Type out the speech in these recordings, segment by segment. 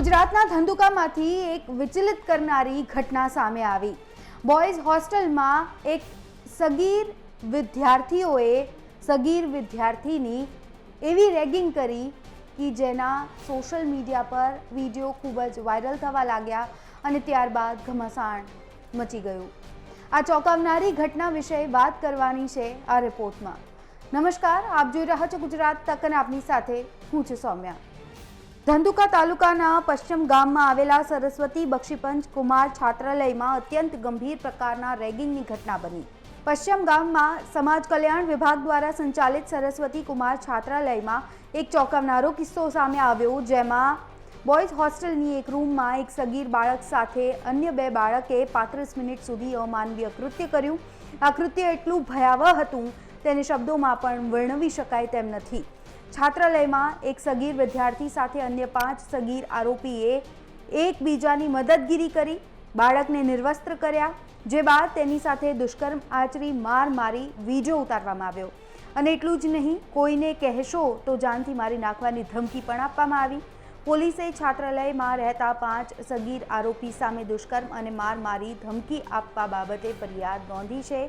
સુરતના ધંધુકામાંથી એક વિચલિત કરનારી ઘટના સામે આવી. બોયઝ હોસ્ટેલમાં એક સગીર વિદ્યાર્થીઓએ સગીર વિદ્યાર્થીની એવી રેગિંગ કરી કે જેના સોશિયલ મીડિયા પર વીડિયો ખૂબ જ વાયરલ થવા લાગ્યા અને ત્યારબાદ ઘમાસાણ મચી ગયું. આ ચોંકાવનારી ઘટના વિશે વાત કરવાની છે આ રિપોર્ટમાં. નમસ્કાર, આપ જોઈ રહ્યા છો ગુજરાત તક અને આપની સાથે હું છું સૌમ્યા. ધંધુકા તાલુકાના પશ્ચિમ ગામમાં આવેલા સરસ્વતી બક્ષીપંચ કુમાર છાત્રાલયમાં અત્યંત ગંભીર પ્રકારના રેગિંગની ઘટના બની. પશ્ચિમ ગામમાં સમાજ કલ્યાણ વિભાગ દ્વારા સંચાલિત સરસ્વતી કુમાર છાત્રાલયમાં એક ચોંકાવનારો કિસ્સો સામે આવ્યો, જેમાં બોયઝ હોસ્ટેલની એક રૂમમાં એક સગીર બાળક સાથે અન્ય બે બાળકે પાંત્રીસ મિનિટ સુધી અમાનવીય કૃત્ય કર્યું. આ કૃત્ય એટલું ભયાવહ હતું, તેને શબ્દોમાં પણ વર્ણવી શકાય તેમ નથી. છાત્રાલયમાં એક સગીર વિદ્યાર્થી સાથે અન્ય પાંચ સગીર આરોપીએ એકબીજાની મદદગીરી કરી, બાળકને નિર્વસ્ત્ર કર્યા, જે બાદ તેની સાથે દુષ્કર્મ આચરી માર મારી વીજો ઉતારવામાં આવ્યો. અને એટલું જ નહીં, કોઈને કહેશો તો જાનથી મારી નાખવાની ધમકી પણ આપવામાં આવી. પોલીસે છાત્રાલયમાં રહેતા પાંચ સગીર આરોપી સામે દુષ્કર્મ અને માર મારી ધમકી આપવા બાબતે ફરિયાદ નોંધી છે.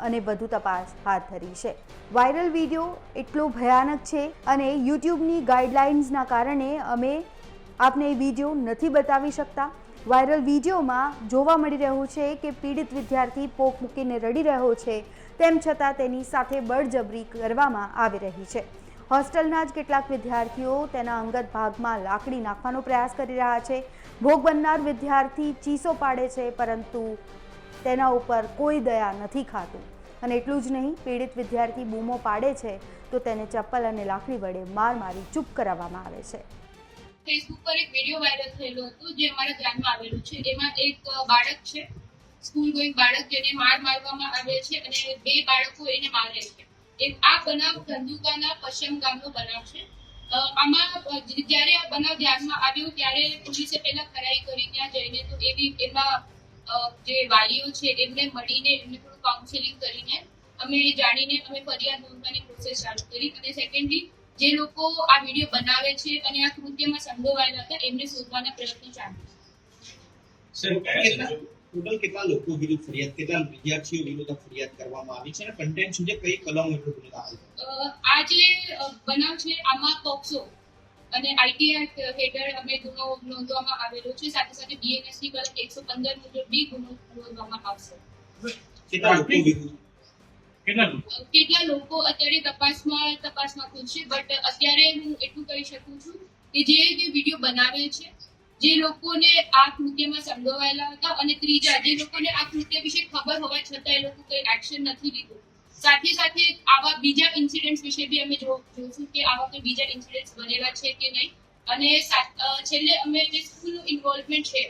અને વધુ તપાસ હાથ ધરી છે. વાયરલ વીડિયો એટલો ભયાનક છે અને યુટ્યુબની ગાઈડલાઇન્સના કારણે અમે આપને એ વીડિયો નથી બતાવી શકતા. વાયરલ વિડીયોમાં જોવા મળી રહ્યું છે કે પીડિત વિદ્યાર્થી પોક મૂકીને રડી રહ્યો છે. તેમ છતાં તેની સાથે બળજબરી કરવામાં આવી રહી છે. હોસ્ટેલના જ કેટલાક વિદ્યાર્થીઓ તેના અંગત ભાગમાં લાકડી નાખવાનો પ્રયાસ કરી રહ્યા છે. ભોગ બનનાર વિદ્યાર્થી ચીસો પાડે છે પરંતુ તેના ઉપર કોઈ દયા નથી ખાતું. અને એટલું જ નહીં પીડિત વિદ્યાર્થી બૂમો પાડે છે તો તેને ચપ્પલ અને લાકડી વડે માર મારી ચૂપ કરાવવામાં આવે છે. ફેસબુક પર એક વીડિયો વાયરલ થયેલો હતો જે અમારા ધ્યાનમાં આવેલું છે. એમાં એક બાળક છે સ્કૂલ ગોઈંગ બાળક જેને માર મારવામાં આવે છે અને બે બાળકો એને મારે છે. એક આ બનાવ ધંધુકાના પશ્ચિમ ગામનો બનાવ છે. આમાં જ્યારે આ બનાવ ધ્યાનમાં આવ્યો ત્યારે પોલીસે પહેલા ખરાઈ કરી ત્યાં જઈને તો એવી એમના અ, જે વાલીઓ છે એમને મળીને એમને થોડું કાઉન્સેલિંગ કરીને અમે જાણીને અમે ફરિયાદ નોંધવાની પ્રોસેસ ચાલુ કરી અને સેકન્ડલી જે લોકો આ વીડિયો બનાવે છે અને આ કૃત્યમાં સંડોવાયેલા હતા એમને શોધવાના પ્રયત્નો ચાલુ છે. ટોટલ કેટલા લોકો વિરુદ્ધ ફરિયાદ કેટલા વિદ્યાર્થીઓ વિરુદ્ધ ફરિયાદ કરવામાં આવી છે અને કન્ટેન્ટ છે કઈ કલમ હેઠળ ગુનો દાખલ આ જે બનાવ છે આમાં પોક્સો અને આઈટી એક્ટ હેઠળ અમે ગુનો નોંધવામાં આવેલો છે. સાથે સાથે બીએનએસની કલમ એકસો પંદર મુજબ બી ગુનો નોંધવામાં આવશે. કેટલા લોકો અત્યારે તપાસમાં તપાસમાં ખુલશે બટ અત્યારે હું એટલું કહી શકું છું કે જે જે વીડિયો બનાવે છે જે લોકોને આ કૃત્યમાં સંડોવાયેલા હતા અને ત્રીજા જે લોકોને આ કૃત્ય વિશે ખબર હોવા છતાં એ લોકો કંઈ એક્શન નથી લીધું. સાથે સાથે આવા બીજા ઇન્સિડન્ટ્સ વિશે બી અમે જોઈશું કે આવા કોઈ બીજા ઇન્સિડન્ટ્સ બનેલા છે કે નહીં. અને છેલ્લે અમે જે સ્કૂલનું ઇન્વોલ્વમેન્ટ છે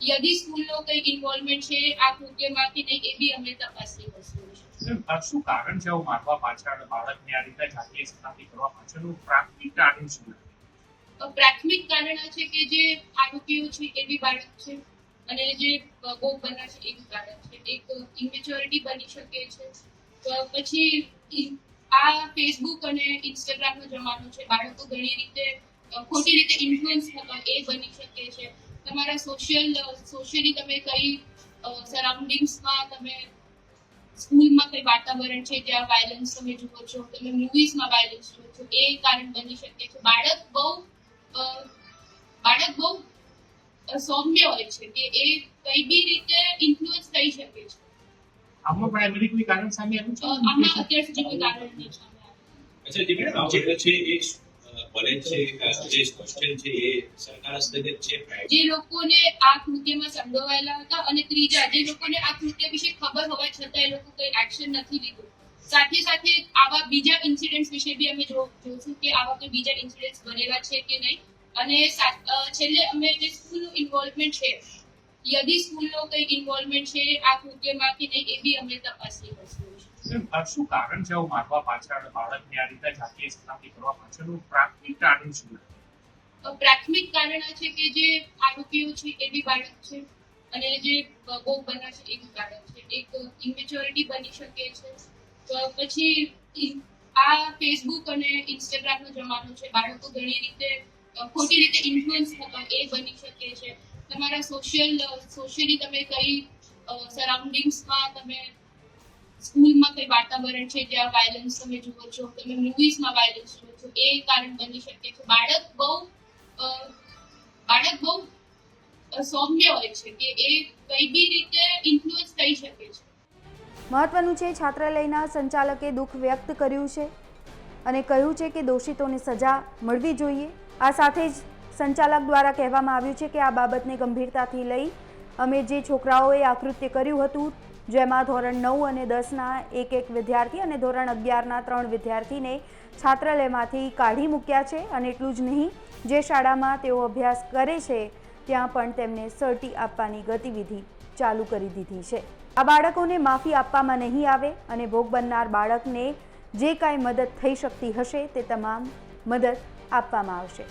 યદી સ્કૂલનો કંઈક ઇન્વોલ્વમેન્ટ છે આ કૃત્યમાં કે નહીં એ બી અમે તપાસની વસ્તુ શું કારણ છે આવું મારવા પાછળ? બાળકને આ રીતે જાતીય સ્થાપિત કરવા પાછળનું પ્રાથમિક કારણ શું પ્રાથમિક કારણ આ છે કે જે આરોપીઓ છે એ બી બાળક છે. અને જે ભોગ બનનાર છે એ બી બાળક છે. એક ઇમેચ્યોરિટી બની શકે છે. પછી આ ફેસબુક અને ઇન્સ્ટાગ્રામનો જમાનો છે. બાળકો ઘણી રીતે ખોટી રીતે ઇન્ફ્લુઅન્સ એ બની શકે છે. તમારા સોશિયલ સોશિયલી તમે કઈ સરાઉન્ડિંગ્સમાં તમે સ્કૂલમાં કઈ વાતાવરણ છે જ્યાં વાયલન્સ તમે જુઓ છો, તમે મૂવીઝમાં વાયલન્સ જુઓ છો, એ કારણ બની શકે છે. બાળક બહુ બાળક બહુ સૌમ્ય હોય છે કે એ કઈ બી રીતે ઇન્ફ્લુઅન્સ થઈ શકે છે. આમાં પ્રાઇમરી કોઈ કારણ સામે આવ્યું છે? આમાં અત્યાર સુધી કોઈ કારણ નથી અચ્છા જે બનાવ જે છે એ કોલેજ છે જે હોસ્ટેલ છે એ સરકાર હસ્તગત છે? જે લોકોને આ કૃત્યમાં સંડોવાયેલા હતા અને ત્રીજા જે લોકોને આ કૃત્ય વિશે ખબર હોવા છતાં એ લોકો કોઈ એક્શન નથી લીધું. સાથે સાથે આવા બીજા ઇન્સિડન્ટ્સ વિશે બી અમે જોશું કે આવા કોઈ બીજા ઇન્સિડન્ટ્સ બનેલા છે કે નહીં. અને છેલ્લે અમે જે સ્કૂલનું ઇન્વોલ્વમેન્ટ છે યદી સ્કૂલનો કંઈ ઇન્વોલ્વમેન્ટ છે આ કૃત્યમાં કે નહીં એ બી અમે તપાસની વસ્તુ છે. શું કારણ છે? આવું મારવા પાછળ બાળકને આ રીતે જાતીય સ્થાપિત કરવા પાછળનું પ્રાથમિક કારણ શું પ્રાથમિક કારણ આ છે કે જે આરોપીઓ છે એ બી બાળક છે. અને જે ભોગ બનનાર છે એ બી બાળક છે. એક ઇમેચ્યોરિટી બની શકે છે. તો પછી આ ફેસબુક અને ઇન્સ્ટાગ્રામનો જમાનો છે. બાળકો ઘણી રીતે ખોટી રીતે ઇન્ફ્લુઅન્સ એ બની શકે તમારા સોશિયલ સોશિયલી તમે કઈ સરાઉન્ડિંગ્સમાં તમે સ્કૂલમાં કઈ વાતાવરણ છે જ્યાં વાયલન્સ તમે જુઓ છો, તમે મૂવીઝમાં વાયલન્સ જુઓ છો, એ કારણ બની શકે છે. બાળક બહુ બાળક બહુ સૌમ્ય હોય છે કે એ કઈ બી રીતે ઇન્ફ્લુઅન્સ થઈ શકે છે. મહત્વનું છે છાત્રાલયના સંચાલકે દુઃખ વ્યક્ત કર્યું છે અને કહ્યું છે કે દોષિતોને સજા મળવી જોઈએ. આ સાથે જ સંચાલક દ્વારા કહેવામાં આવ્યું છે કે આ બાબતને ગંભીરતાથી લઈ અમે જે છોકરાઓએ આકૃત્ય કર્યું હતું, જેમાં ધોરણ નવ અને દસના એક એક વિદ્યાર્થી અને ધોરણ અગિયારના ત્રણ વિદ્યાર્થીને છાત્રાલયમાંથી કાઢી મૂક્યા છે અને એટલું જ નહીં, જે શાળામાં તેઓ અભ્યાસ કરે છે, ત્યાં પણ તેમને સર્ટી આપવાની ગતિવિધિ ચાલુ કરી દીધી છે. આ બાળકોને માફી આપવામાં નહીં આવે અને ભોગ બનનાર બાળકને જે કાંઈ મદદ થઈ શકતી હશે તે તમામ મદદ આપવામાં આવશે.